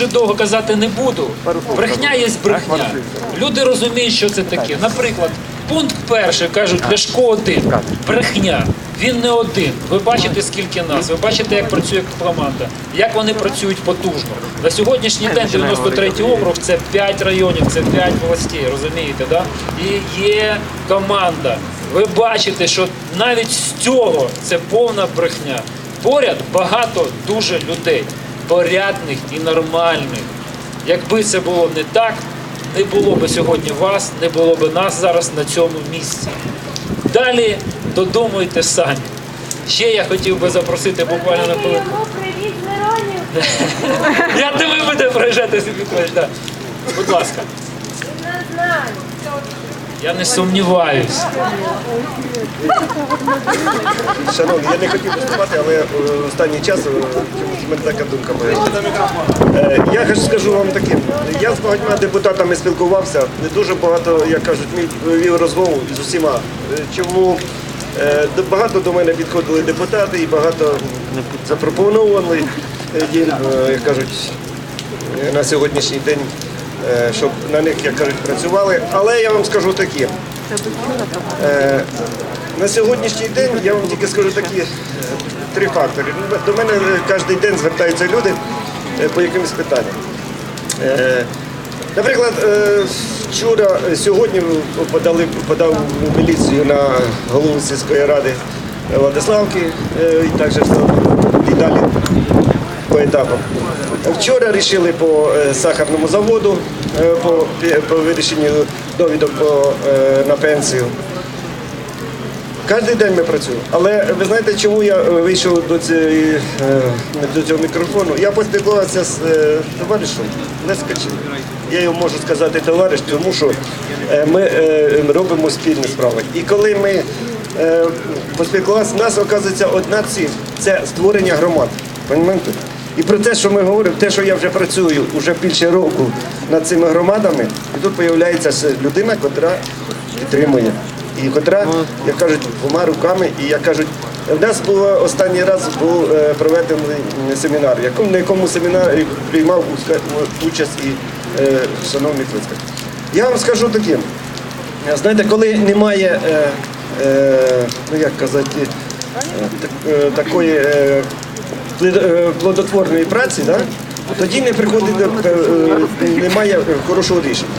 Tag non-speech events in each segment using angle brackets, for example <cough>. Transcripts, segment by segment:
Дуже довго казати не буду. Брехня є брехня. Люди розуміють, що це таке. Наприклад, пункт перший кажуть, Ляшко один. Брехня. Він не один. Ви бачите, скільки нас, ви бачите, як працює команда, як вони працюють потужно. На сьогоднішній день 93-й округ це 5 районів, це 5 областей, розумієте, да? І є команда. Ви бачите, що навіть з цього це повна брехня. Поряд багато дуже людей порядних і нормальних. Якби це було не так, не було б сьогодні вас, не було б нас зараз на цьому місці. Далі додумуйте самі. Ще я хотів би запросити буквально на хвилинку. <laughs> Я думаю, буде проїжджати Сибікович, да. Будь ласка, нас знає. Я не сумніваюсь. Шановні, я не хотів виступати, але е, останній час е, в мене така думка моя. Е, Я скажу вам таке. Я з багатьма депутатами спілкувався, не дуже багато, як кажуть, вів розмову з усіма. Чому багато до мене підходили депутати і багато запропонували як кажуть, на сьогоднішній день, щоб на них, як кажуть, працювали. Але я вам скажу таке. Е, На сьогоднішній день я вам тільки скажу такі е, три фактори. До мене е, кожен день звертаються люди е, по якимось питанням. Е, Наприклад, е, вчора, е, сьогодні подали, подав міліцію на голову сільської ради Владиславки е, і також далі по етапам. Вчора рішили по е, сахарному заводу, е, по, по вирішенню довідок по, е, на пенсію. Кожен день ми працюємо. Але ви знаєте, чому я е, вийшов до, цієї, е, до цього мікрофону? Я поспілкувався з е, товаришем Лескачем. Я йому можу сказати товариш, тому що е, ми е, робимо спільні справи. І коли ми е, поспілкувалися, у нас оказується одна ціль це створення громад. Понімаєте? І про те, що ми говоримо, те, що я вже працюю вже більше року над цими громадами, і тут з'являється людина, яка підтримує. І котра, як кажуть, двома руками, і як кажуть, в нас було останній раз був е, проведений семінар, на якому семінарі приймав участь і е, шановний Клицька. Я вам скажу таке, знаєте, коли немає, е, е, ну як казати, е, так- е, такої е, е, плодотворної праці, да, тоді не приходить, до- е, немає хорошого рішення.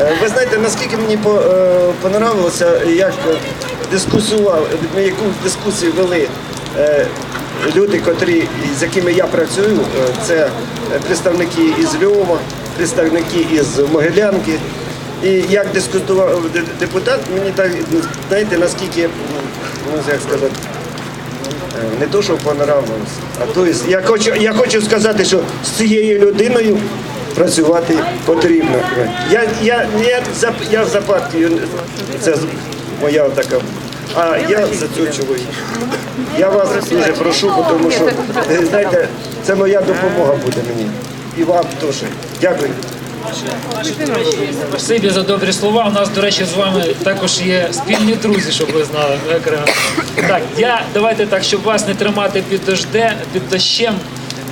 Е, Ви знаєте, наскільки мені по- е, понравилося, як дискусував, яку дискусію вели е, люди, котрі, з якими я працюю, е, це представники із Львова, представники із Могилянки. І як дискутував депутат, мені так, знаєте, наскільки, ну, як сказати, Е, не то, що понравилось, а то я хочу, я хочу сказати, що з цією людиною працювати потрібно. Я, я, я, за, я за партію, це моя така. А я за цього чоловіка. Я вас дуже прошу, тому що, е, знаєте, це моя допомога буде мені. І вам теж. Дякую. Спасибі за добрі слова. У нас, до речі, з вами також є спільні друзі, щоб ви знали. Так, я давайте так, щоб вас не тримати під дожде, під дощем.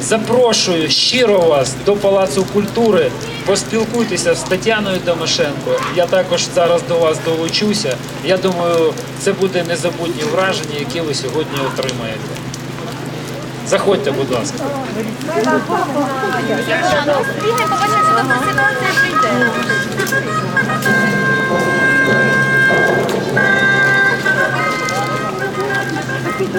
Запрошую щиро вас до Палацу культури. Поспілкуйтеся з Тетяною Домашенко. Я також зараз до вас долучуся. Я думаю, це буде незабутні враження, які ви сьогодні отримаєте. Заходьте, будь ласка.